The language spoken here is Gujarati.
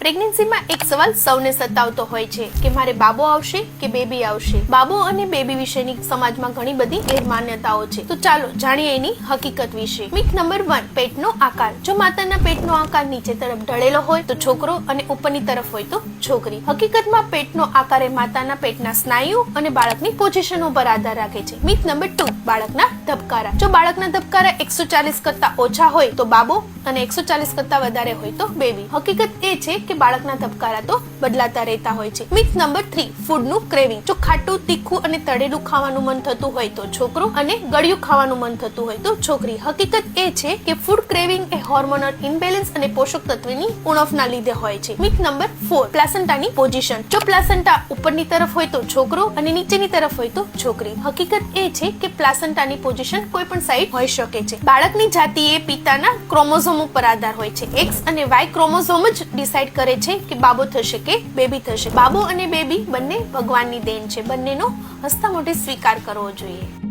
પ્રેગ્નન્સીમાં એક સવાલ સૌને સતાવતો હોય છે કે મારે બાબો આવશે કે બેબી આવશે? બાબો અને બેબી વિશેની સમાજમાં ઘણી બધી ગેરમાન્યતાઓ છે. તો ચાલો જાણીએ એની હકીકત વિશે. મિથ નંબર વન પેટનો આકાર. જો માતાના પેટનો આકાર નીચે તરફ ઢળેલો હોય તો છોકરો અને ઉપરની તરફ હોય તો છોકરી. હકીકતમાં પેટનો આકાર એ માતાના પેટના સ્નાયુ અને બાળકની પોઝિશન ઉપર આધાર રાખે છે. મિથ નંબર ટુ બાળકના ધબકારા. જો બાળકના ધબકારા એકસો ચાલીસ કરતા ઓછા હોય તો બાબો અને એકસો ચાલીસ કરતા વધારે હોય તો બેબી. હકીકત એ છે કે બાળકના ધબકારા તો બદલાતા રહેતા હોય છે. મિથ નંબર થ્રી ફૂડનું ક્રેવિંગ જો ખાટું, તીખું અને તળેલું ખાવાનું મન થતું હોય તો છોકરો અને ગળ્યું ખાવાનું મન થતું હોય તો છોકરી. હકીકત એ છે કે ફૂડ ક્રેવિંગ એ હોર્મોનલ ઇમ્બેલેન્સ અને પોષક તત્વની ઉણપના લીધે હોય છે. મિથ નંબર ફોર પ્લાસન્ટાની પોઝિશન જો પ્લાસન્ટા ઉપરની તરફ હોય તો છોકરો અને નીચેની તરફ હોય તો છોકરી. હકીકત એ છે કે પ્લાસન્ટાની પોઝિશન કોઈ પણ સાઈડ હોઈ શકે છે. બાળકની જાતિ એ પિતાના ક્રોમોઝોમ ઉપર આધાર હોય છે. એક્સ અને વાય ક્રોમોઝોમ જ ડિસાઈડ કરે છે કે બાબો થશે કે બેબી થશે? બાબો અને બેબી બંને ભગવાનની દેન છે. બંનેનો હસતા મોઢે સ્વીકાર કરવો જોઈએ.